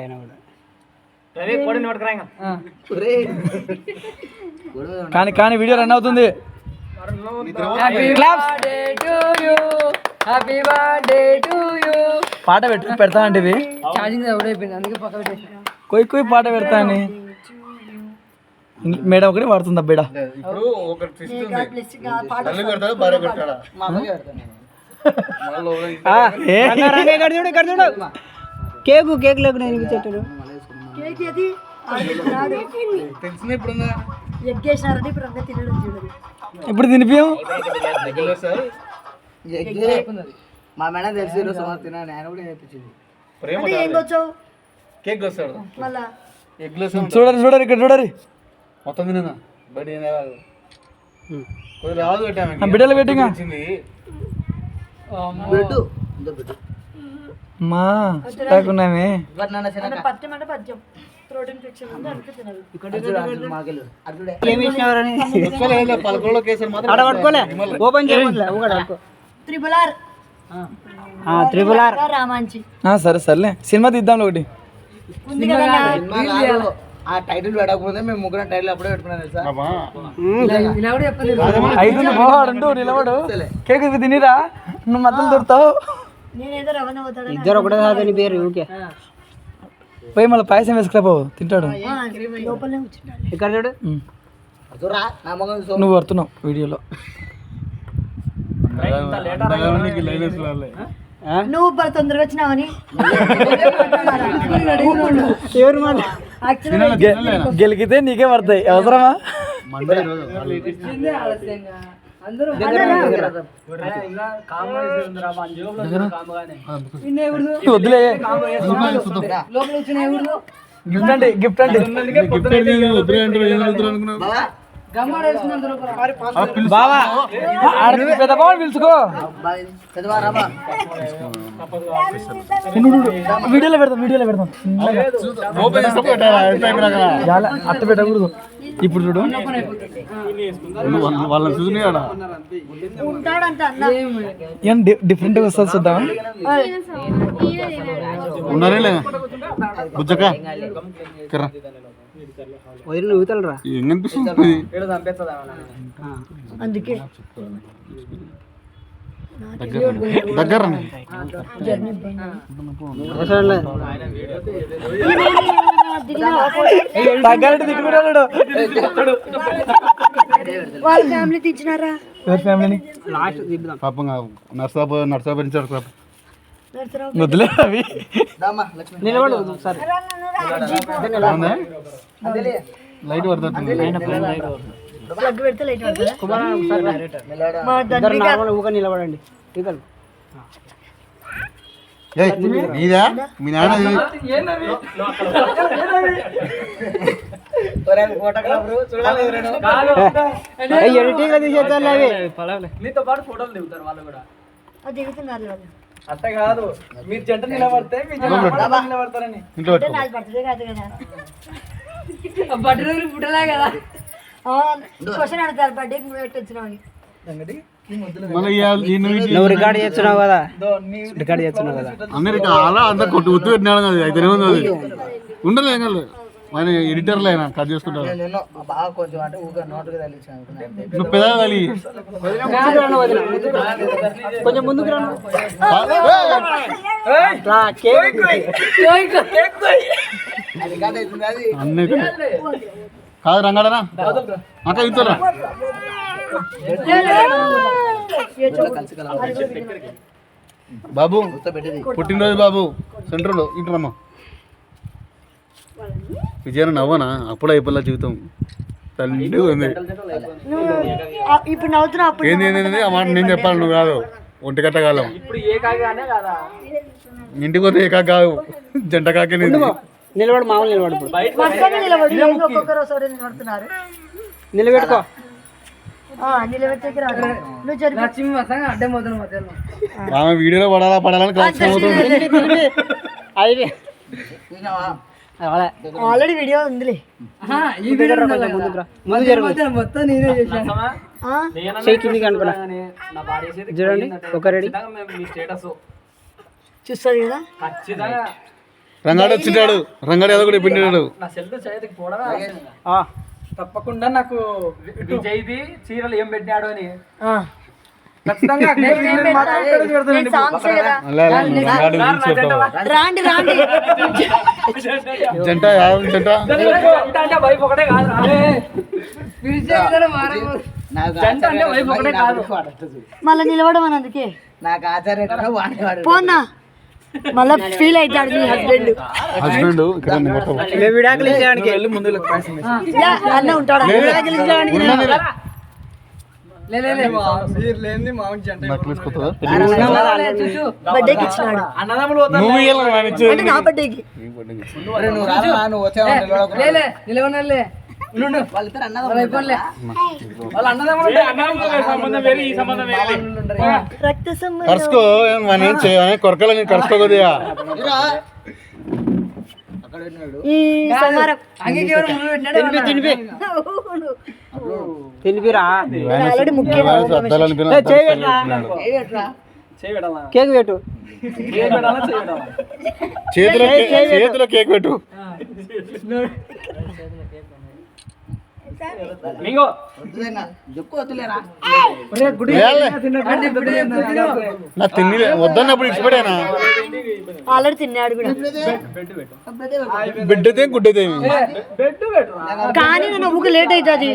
ఆయన కూడా. కానీ కానీ వీడియో రన్ అవుతుంది. హ్యాపీ బర్త్డే టు యూ పాట పెట్టు పెడతా అంటే ఇవి. ఛార్జింగ్ అవుట్ అయిపోయింది అందుకే పక్క పెట్టేసిన కొయ్యి కొయ్యి పాట పెడతా అని. మేడం ఒకటి వాడుతుందా బిడ? చూడు. కేకు కేక్ లేకుండా వినిపించేటాడు కేక్ అది ఇప్పుడు తినిపియం? సార్ మా మేడం తెలిసి ఈరోజు సుమారు తిన్నాను ఆయన కూడా నేర్పించింది ప్రేమ అంటే ఏం వచ్చావు? కేక్ వస్తాడు చూడరు చూడరు ఇక్కడ చూడరు. మొత్తం తిన్నా కొద్ది రాదు పెట్టాము. బిడ్డలు పెట్టింగా? వచ్చింది. పెట్టు. మా లేకున్నామే ఓపెన్ ఆర్. ఆర్. రామాంచి. సరే సర్లే. సినిమా తీద్దాం ఒకటి. ఆ టైటిల్ పెట్టకపోతే మేము ముగ్గురం టైటిల్ అప్పుడే పెట్టుకున్నాం తెలుసా? నిలబడు కేక్ ఇవి తినిరా? నువ్వు మధ్యలో దొరుకుతావు? ఇద్దరు ఒకటే సాధని పేరు ఊకే పోయి మళ్ళీ పాయసం తింటాడు. ఆ, లోపలనే కూర్చుంటాను ఇక్కడ చూడు? నువ్వు వస్తున్నావు వీడియోలో. నువ్వు బాగా తొందరగా వచ్చినావని. గెలికితే నీకే పడతాయి అవసరమా? మండే రోజు. అందరూ వద్దులే. గిఫ్ట్ అండి గిఫ్ట్ అంటే. ఆడ పెద్ద బావ. పిలుచుకో. వీడియోలో పెడతాం వీడియోలో పెడతాం చేసి అట్ట పెట్టకూడదు. ఇప్పుడు చూడు. వాళ్ళని చూసినాయి ఆడ. ఉంటాడంట అన్న ఏం డి- డిఫరెంట్గా వస్తుంది చూద్దాం ఉన్నారే లేదా బుజ్జక కర్ర. వదిలి నువ్వు తలరా ఏం కనిపిస్తుంది? అందుకే. దగ్గర దగ్గర తగ్గాలంటే తిట్టుకున్నాడు వాళ్ళ ఫ్యామిలీ తెచ్చినారా ఎవరి ఫ్యామిలీని లాస్ట్ దిద్దాం పాపం నర్సాబు అవి. లక్ష్మి నిలబడు ఒకసారి? లైట్ పడుతుంది. ప్లగ్ పెడితే లైట్ పడుతుందా? కుమార్ ఊగా నిలబడండి. ఏయ్, నీదా? మీ నాన్న ఎడిటింగ్ అది చేద్దాం అవి నీతో పాటు ఫోటోలు దిగుతారు వాళ్ళు కూడా. అది దిగుతున్నారు వాళ్ళు అట్ట కాదు. మీరు జంట నిలబడితే మీ జంట నిలబడతారని. పుట్టలే కదా. క్వశ్చన్ అడుగుతారు నువ్వు ఇటు- నువ్వు రికార్డ్ చేస్తున్నావు కదా. రికార్డ్ చేస్తున్నావు కదా. అందరికి అలా అంతా కొట్టు గుర్తు పెట్టినాడు కదా అయితేనే ఉంది అది. ఉండలే ఏం కాదు. ఆయన ఎడిటర్లు ఆయన కట్ చేసుకుంటారు. నేను బాగా కొంచెం నువ్వు ముందుకు రాను అది అది. అన్నీ కాదు రంగాడనా అక్క ఇస్తారా బాబు పుట్టినరోజు బాబు సెంటర్లో ఇంటరమ్మా విజయన నవ్వనా? అప్పుడు అయిపోలే జీవితం. తల్లి ఉంది. ఇప్పుడు నవ్వుతున్నావు అప్పుడు ఏంది? ఆ మాట నేను చెప్పాలి నువ్వు కాదు. ఒంటి కట్ట కాలం. ఇప్పుడు ఏ కాగానే కాదా? ఇంటికి పోతే ఏకా కాదు. జంట కాకే నిలబడు మామూలు నిలబడు నిలబడి ఏంది ఒక్కొక్కరు ఒకసారి నిలబడుతున్నారు. నిలబెట్టుకో. ఆమె వీడియోలో పడాలా పడాలని అది ఆల్రెడీ వీడియో ఉందిలే. ఈ వీడియో ముందు మొత్తం మొత్తం నేనే చేశాను. ఆ? చేయి కిందికి అనుకున్నా. నా భార్య చేతి చూడండి ఒక రెడీ. ఖచ్చితంగా మేము మీ స్టేటస్ చూస్తుంది కదా? ఖచ్చితంగా రంగాడు వచ్చింటాడు రంగాడు ఏదో కూడా పిండాడు నా సెల్ చేతికి పోవడమే తప్పకుండా నాకు విజయ్ది చీరలు ఏం పెట్టినాడు అని. ఖచ్చితంగా కేక్ తినేది మాత్రం ఇక్కడే పెడతానండి. రంగాడు గురించి చెప్తావా రాండి. రాండి. జంట. యాదవ్ జంట జంట. అంటే వైఫ్ ఒకటే కాదు. రా. పిలిచే విధానం మారకూడదు. జంట అంటే వైఫ్ ఒకటే కాదు. మళ్ళీ నిలవడం అందుకే. నాకు ఆచార్య వాడేవాడు పోన్నా. మళ్ళా ఫీల్ అవుతాడు మీ హస్బెండ్ హస్బెండ్ ఇక్కడ విడాకులు ఇచ్చేయడానికి వెళ్ళి ముందు. అన్న ఉంటాడా విడాకులు. బర్త్డేకి ఇచ్చినాడు అన్నదమ్ములు. అంటే నా బర్త్డేకి నిలవనలే. వాళ్ళ అన్నదమ్ములు సంబంధం వేరే ఈ సంబంధం వేరే కరుసుకో మన ఏం చేయాలి? కొరకలని కరుసుకో కొద్దిగా. ఈ సమారం అంగీకి ఎవరు ముందు పెట్టినాడు తినిపి తినిపి. తినిపిరా. ఆల్రెడీ ముఖ్యం అద్దాలు అనిపిన ఏ, చేయి పెట్టరా. చేయి పెట్టాలా? కేక్ పెట్టు. చేతిలో కేక్ పెట్టు. మింగో. నా తిని వద్దన్నప్పుడు ఆల్రెడీ తిన్నాడు కూడా. బిడ్డతే గుడ్డతే బెడ్ పెట్టురా కానీ నా నవ్వుకు లేట్ అవుతుంది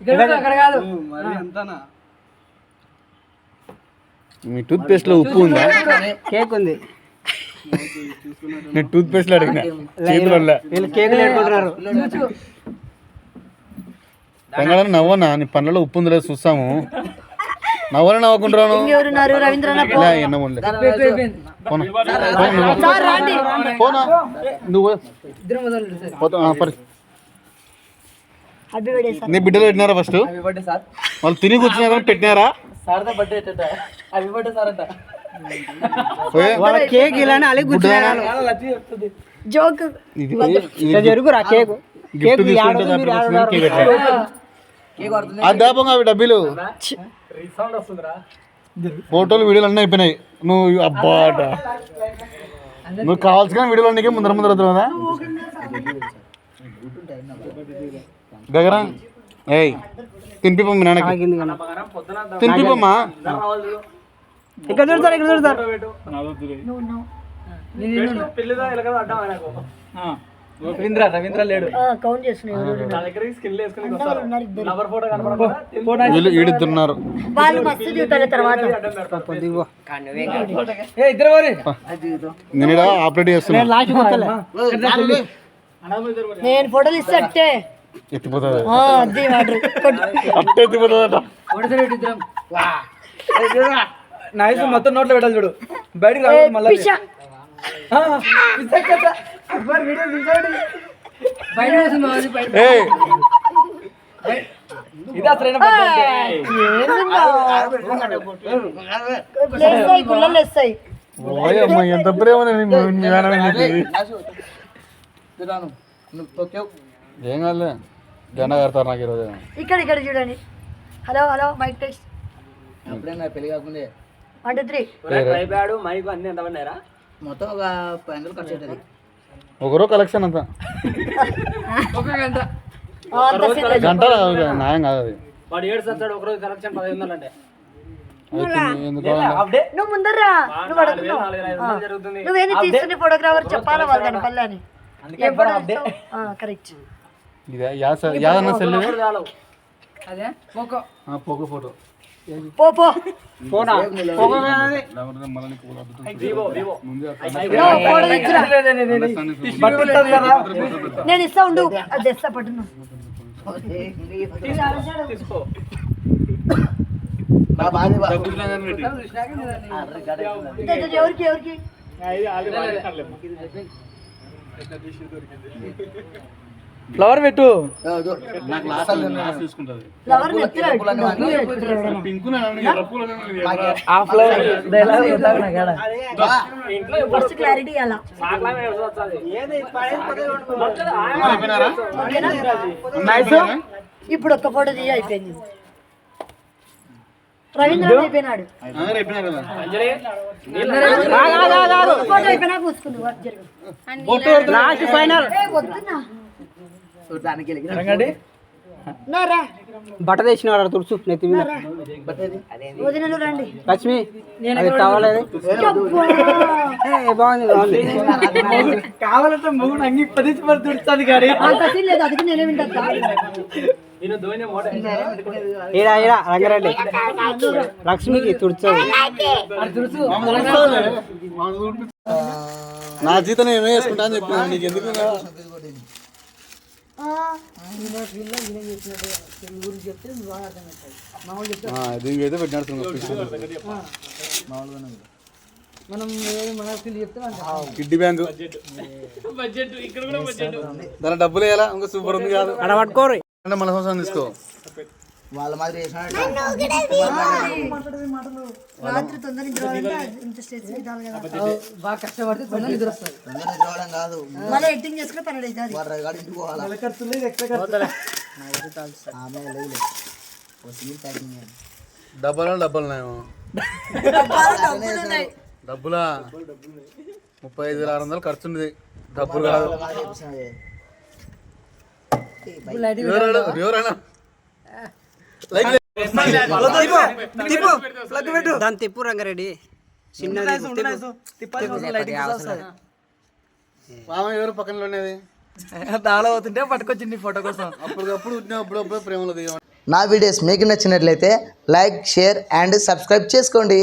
ఇక్కడ ఉండు, అక్కడ కాదు. మీ టూత్ పేస్ట్లో ఉప్పు ఉందా? కేక్ ఉంది. నేను టూత్ పేస్ట్ అడిగిన చేతులు వల్ల. వీళ్ళు కేకులు పెట్టుకుంటున్నారు రంగాలని నవ్వనా నీ పనులలో ఉప్పు ఉందో లేదో చూస్తాము నవ్వని నవ్వకుంటున్నాను. పోనా? నువ్వు. Sir sir. సార్ నీ బిడ్డలు పెట్టినారా ఫస్ట్ హ్యాపీ బర్త్డే సార్. వాళ్ళు తిని కూర్చున్నారా? పెట్టినారా? సార్దా బర్త్డే బర్త్డే సార్ అంట. వాళ్ళ కేక్ ఇలానే అలిగి చెప్తుంది. జోక్. జరుగురా కేక్? కేక్ అవి డబ్బులు. ఫోటోలు వీడియోలు అన్నీ అయిపోయినాయి. నువ్వు అబ్బా అట. నువ్వు కావాల్సిన వీడియోలు అన్నీ ముందర ముందర వద్దురా గగరా ఏయ్ తినిపిపో మీ నాన్నకి. తినిపిపమ్మా ఇక్కడ చూడతారు ఇక్కడ రవీంద్ర రవీంద్ర లేడు. కౌంట్ వీళ్ళు మస్తు చూస్తారు తర్వాత. దిగో ఏ ఇద్దరు వారి నేను ఆపరేట్ ఫోటోలు ఇస్తే అట్టే. ఎత్తిపోతుంది అట్టే ఎత్తిపోతుందట నైస్ మొత్తం నోట్లో పెట్టాలి చూడు. బయటికి రావాలి మళ్ళీ ఇది అసలైన గుల్లలు ఎంత ప్రేమ నీ- నీ. ఏం కాదులే. జెండా కడతారు నాకు ఈరోజు. ఇక్కడ ఇక్కడ చూడండి. Hello hello mike test. పెళ్ళి కాకుండా. వన్ టూ త్రీ అయిపోయాడు మైక్ అన్ని ఎంత పడినారా మొత్తం ఒక పది వందలు ఖర్చు అవుతుంది. ఒకరో కలెక్షన్ అంతా. ఒక గంట. గంట న్యాయం కాదు అది. వాడు ఏడు సత్తాడు ఒకరోజు కలెక్షన్ పదిహేను వందలు అంటే. నువ్వు ముందరా? నువ్వు అడుగుతున్నావు. నువ్వేంది తీసుకునే ఫోటోగ్రాఫర్ చెప్పాలా వాళ్ళు దాని పల్లె అని ఏం ఫోటో కరెక్ట్ ఇదే యాస యాదన్న సెల్ అప్పుడు చాలు అదే ఒక పోకో ఫోటో. పో పో. నేను ఇస్తా ఉండు. అది. తెస్తా పట్టును. ఎవరికి ఎవరికి? ఫ్లవర్ పెట్టు. ఆ ఫ్లవర్ ఫస్ట్ క్లారిటీ అలా. ఇప్పుడు ఒక్క ఫోటో తీయ అయిపోయింది. రవీంద్ర అయిపోయినాడు. ఫోటో అయిపోయినా లాస్ట్ ఫైనల్ ఏ, వద్దునా వెళ్ళి రా. బట్ట తెచ్చిన వాడు తుడుచు నెత్తి మీద. లక్ష్మి అది కావాలేదు ఏ, బాగుంది బాగుంది. కావాలంటే మొగుడు అంగి పది మరి తుడుస్తుంది కానీ. అంత సీన్ లేదు అది నేనే వింటా. ఈడ ఈడ రంగారెడ్డి లక్ష్మికి తుడుచు. నా జీతం ఏమే వేసుకుంటా అని చెప్పిన నీకు ఎందుకు దీనికి అయితే పెట్టినాడు మనం మన చెప్తే కిడ్డీ బ్యాంకు. దాని డబ్బులు వేయాలా? ఇంకా సూపర్ ఉంది కాదు. అడ పట్టుకోరు మన సంవత్సరం తీసుకో. వాళ్ళ మాదిరి రాత్రి తొందర నిద్ర కదా. బాగా కష్టపడితే తొందర నిద్ర వస్తుంది కాదు. మళ్ళీ ఎడిటింగ్ చేసుకుని అవుతుంది వారి గాడి ఇంటికి పోవాలా? ఆమె లేదు ఓ సీల్ ప్యాకింగ్ చేయండి. డబ్బులు డబ్బులు ముప్పై ఐదు వేల ఆరు వందలు ఖర్చు ఉంది డబ్బులు కాదు బాగా చెప్పినది. ఎవరైనా ఎవరైనా లైక్ దాని తిప్పు రంగారెడ్డి. చిన్నది మామ ఎవరు పక్కన ఉండేది దాలో అవుతుంటే పట్టుకొచ్చింది ఫోటో కోసం. అప్పటికప్పుడు అప్పుడప్పుడు ప్రేమలో దిగ నా వీడియోస్ మీకు నచ్చినట్లయితే లైక్ షేర్ అండ్ సబ్స్క్రైబ్ చేసుకోండి.